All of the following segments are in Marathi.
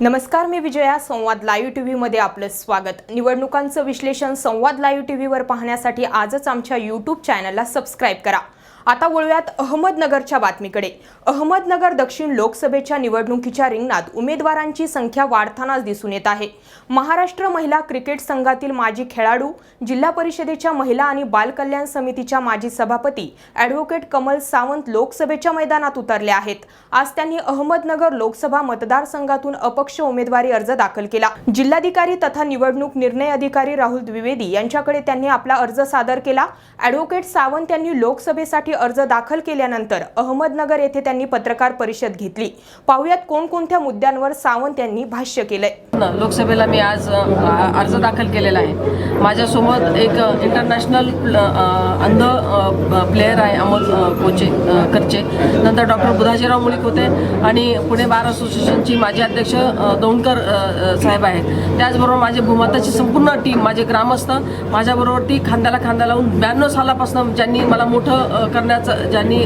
नमस्कार मी विजया संवाद लाईव्ह टी व्हीमध्ये आपलं स्वागत. निवडणुकांचं विश्लेषण संवाद लाईव्ह टी व्हीवर पाहण्यासाठी आजच आमच्या यूट्यूब चॅनलला सबस्क्राईब करा. आता वळूयात अहमदनगरच्या बातमीकडे. अहमदनगर दक्षिण लोकसभेच्या निवडणुकीच्या रिंगणात उमेदवारांची संख्या वाढतानाच दिसून येत आहे. महाराष्ट्र महिला क्रिकेट संघातील माजी खेळाडू जिल्हा परिषदेच्या महिला आणि बालकल्याण समितीच्या माजी सभापती ॲडव्होकेट कमल सावंत लोकसभेच्या मैदानात उतरले आहेत. आज त्यांनी अहमदनगर लोकसभा मतदारसंघातून अपक्ष उमेदवारी अर्ज दाखल केला. जिल्हाधिकारी तथा निवडणूक निर्णय अधिकारी राहुल द्विवेदी यांच्याकडे त्यांनी आपला अर्ज सादर केला. ॲडव्होकेट सावंत यांनी लोकसभेसाठी अर्ज दाखल केल्यानंतर अहमदनगर येथे त्यांनी पत्रकार परिषद घेतली. पाहुयात कोणकोणत्या मुद्द्यांवर सावंत यांनी भाष्य केलंय. लोकसभेला मी आज अर्ज दाखल केलेला आहे. माझ्यासोबत एक इंटरनॅशनल प्ल- अंध प्लेअर प्लेयर आहे अमोल कोचे करचे. नंतर डॉक्टर बुधाजीराव मुळीक होते आणि पुणे बार असोसिएशनची माजी अध्यक्ष अ, दौंडकर साहेब आहेत. त्याचबरोबर माझे भूमाताची संपूर्ण टीम माझे ग्रामस्थ माझ्याबरोबर ती खांद्याला खांदा लावून ब्याण्णव सालापासून ज्यांनी मला मोठं करणं करण्याचा ज्यांनी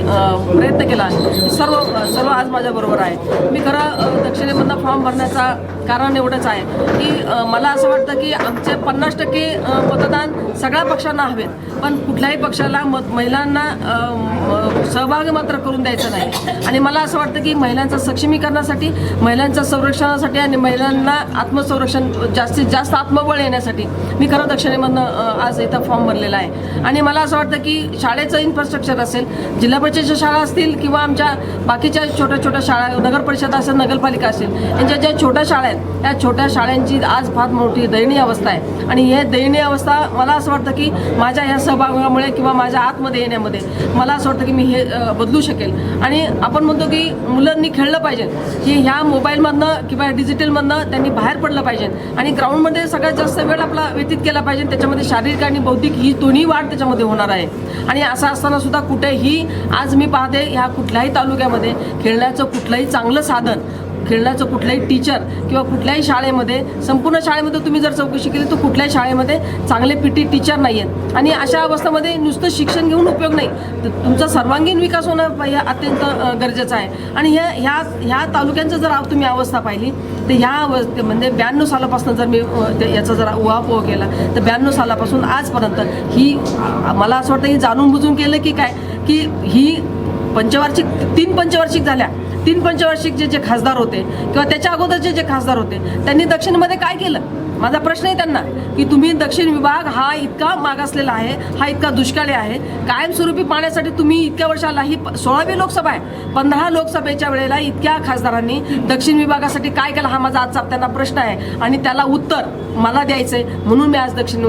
प्रयत्न केला सर्व सर्व आज माझ्याबरोबर आहे. मी खरं दक्षिणेमधला फॉर्म भरण्याचा कारण एवढंच आहे की मला असं वाटतं की आमचे पन्नास टक्के मतदान सगळ्या पक्षांना हवेत. पण कुठल्याही पक्षाला मत महिलांना सहभाग सहभागी मात्र करून द्यायचा नाही. आणि मला असं वाटतं की महिलांचं सक्षमीकरणासाठी महिलांच्या संरक्षणासाठी आणि महिलांना आत्मसंरक्षण जास्तीत जास्त आत्मबळ येण्यासाठी मी खरं दक्षिणेमधनं आज इथं फॉर्म भरलेला आहे. आणि मला असं वाटतं की शाळेचं इन्फ्रास्ट्रक्चर असेल जिल्हा परिषदेच्या शाळा असतील किंवा आमच्या बाकीच्या छोट्या छोट्या शाळा नगर परिषद असेल नगरपालिका असेल यांच्या ज्या छोट्या शाळा आहेत त्या छोट्या शाळांची आज फार मोठी दयनीय अवस्था आहे. आणि हे दयनीय अवस्था मला असं वाटतं की माझ्या ह्या सहभागामुळे किंवा माझ्या आतमध्ये येण्यामध्ये मला असं वाटतं की मी हे बदलू शकेल. आणि आपण म्हणतो की मुलांनी खेळलं पाहिजे. की ह्या मोबाईलमधनं किंवा डिजिटलमधनं त्यांनी बाहेर पडलं पाहिजे. आणि ग्राउंडमध्ये सगळ्यात जास्त वेळ आपला व्यतीत केला पाहिजे. त्याच्यामध्ये शारीरिक आणि बौद्धिक ही दोन्ही वाढ त्याच्यामध्ये होणार आहे. आणि असं असताना सुद्धा कुठेही आज मी पाहते ह्या कुठल्याही तालुक्यामध्ये खेळण्याचं कुठलंही चांगलं साधन खेळण्याचं कुठलंही टीचर किंवा कुठल्याही शाळेमध्ये संपूर्ण शाळेमध्ये तुम्ही जर चौकशी केली तर कुठल्याही शाळेमध्ये चांगले पी टी टीचर नाही आहेत आणि अशा अवस्थेमध्ये नुसतं शिक्षण घेऊन उपयोग नाही. तर तुमचा सर्वांगीण विकास होणं हे अत्यंत गरजेचं आहे. आणि ह्या ह्या ह्या तालुक्यांचं जर तुम्ही अवस्था पाहिली तर ह्या अवस्थेमध्ये म्हणजे ब्याण्णव सालापासून जर मी याचा जरा उहापोह केला तर ब्याण्णव सालापासून आजपर्यंत ही मला असं वाटतं हे जाणून बुजून केलं की काय की ही पंचवार्षिक तीन पंचवार्षिक झाल्या. तीन पंचवार्षिक जे जे खासदार होते किंवा त्याच्या अगोदरचे जे खासदार होते त्यांनी दक्षिणमध्ये काय केलं? माझा प्रश्न आहे त्यांना की तुम्ही दक्षिण विभाग हा इतका मागासलेला आहे हा इतका दुष्काळी आहे कायमस्वरूपी पाण्यासाठी तुम्ही इतक्या वर्षाला ही सोळावी लोकसभा आहे. पंधरा लोकसभेच्या वेळेला इतक्या खासदारांनी दक्षिण विभागासाठी काय केलं हा माझा आजचा त्यांना प्रश्न आहे. आणि त्याला उत्तर मला द्यायचं आहे म्हणून मी आज दक्षिण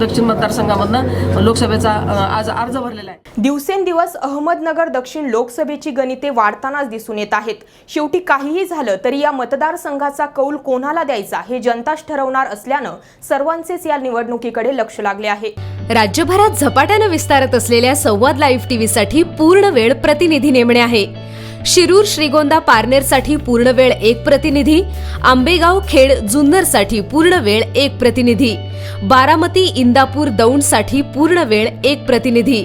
दक्षिण मतदारसंघामधनं लोकसभेचा आज अर्ज भरलेला आहे. दिवसेंदिवस अहमदनगर दक्षिण लोकसभेची गणिते वाढतानाच दिसून येत आहेत. शेवटी काहीही झालं तरी या मतदारसंघाचा कौल कोणाला द्यायचा हे जनताच ठरवणार असल्यानं सर्वांचेच या निवडणुकीकडे लक्ष लागले आहे. राज्यभरात झपाट्यानं विस्तारत असलेल्या संवाद लाईव्ह टीव्हीसाठी पूर्ण वेळ प्रतिनिधी नेमणे आहे. शिरूर श्रीगोंदा पारनेरसाठी पूर्ण वेळ एक प्रतिनिधी आंबेगाव खेड जुन्नरसाठी पूर्ण वेळ एक प्रतिनिधी बारामती इंदापूर दौंडसाठी पूर्ण वेळ एक प्रतिनिधी.